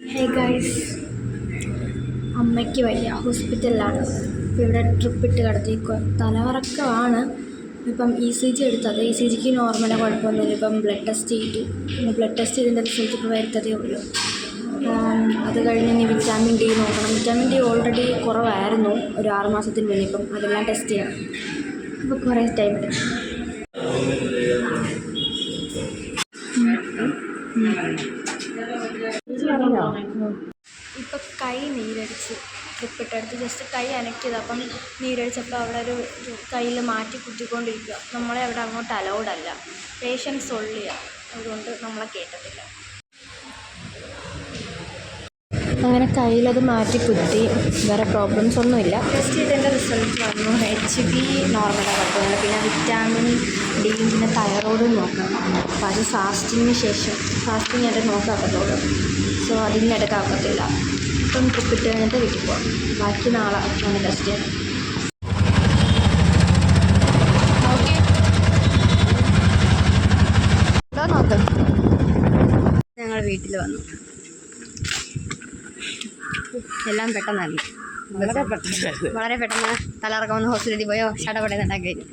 Hey guys അമ്മയ്ക്ക് വയ്യ ഹോസ്പിറ്റലിലാണ് ഇപ്പോൾ ഇവിടെ ട്രിപ്പ് ഇട്ട് കിടത്തിക്കുക തലവറക്കമാണ്. ഇപ്പം ഇ സി ജി എടുത്തത്. ഇ സി ജിക്ക് നോർമലാണ് കുഴപ്പമൊന്നുമില്ല. ഇപ്പം ബ്ലഡ് ടെസ്റ്റ് ചെയ്തു. ബ്ലഡ് ടെസ്റ്റ് ചെയ്തതിന്റെ റിസൾട്ട് ഇപ്പോൾ വരുത്തതേ ഉള്ളൂ. അത് കഴിഞ്ഞ് ഇനി വിറ്റാമിൻ ഡി നോക്കണം. വിറ്റാമിൻ ഡി ഓൾറെഡി കുറവായിരുന്നു. ഒരു ആറ് മാസത്തിന് മുന്നേ ഇപ്പം അതെല്ലാം ടെസ്റ്റ് ചെയ്യണം അപ്പോൾ കുറേ ടൈം എടുക്കും ഇപ്പം കൈ നീരടിച്ച് ട്രിപ്പിട്ടടുത്ത് ജസ്റ്റ് കൈ അനക്കിയത്. അപ്പം നീരടിച്ചപ്പോൾ അവിടെ ഒരു കയ്യിൽ മാറ്റി കുത്തിക്കൊണ്ടിരിക്കുക. നമ്മളെ അവിടെ അങ്ങോട്ട് അലൗഡ് അല്ല. പേഷ്യൻസ് ഒള്ളിയാണ് അതുകൊണ്ട് നമ്മളെ കേട്ടത്തില്ല അങ്ങനെ കയ്യിലത് മാറ്റി കുത്തി. വേറെ പ്രോബ്ലംസ് ഒന്നുമില്ല. ടെസ്റ്റ് ചെയ്തതിന്റെ റിസൾട്ട് വന്നു. എച്ച് ബി നോർമലാണ് കുഴപ്പമില്ല പിന്നെ വിറ്റാമിൻ ഡി പിന്നെ തൈറോയിഡും നോക്കണം അപ്പോൾ അത് ഫാസ്റ്റിങ്ങിന് ശേഷം ഫാസ്റ്റിംഗ് ആയിട്ട് നോക്കാത്തതോട് സോ അതിന് എടുക്കാക്കത്തില്ല ഇപ്പം ട്രിപ്പ് ഇട്ട് കഴിഞ്ഞിട്ട് വീട്ടിൽ പോകാം ബാക്കി നാളെ ആണ് ടെസ്റ്റ് ചെയ്യണം ഞങ്ങൾ വീട്ടിൽ വന്നു. എല്ലാം പെട്ടെന്നായിരുന്നു വളരെ പെട്ടെന്ന്. തലറക്കം വന്ന് ഹോസ്പിറ്റലിൽ പോയോ? ഷടപടയെന്നുണ്ടാക്കി കഴിഞ്ഞു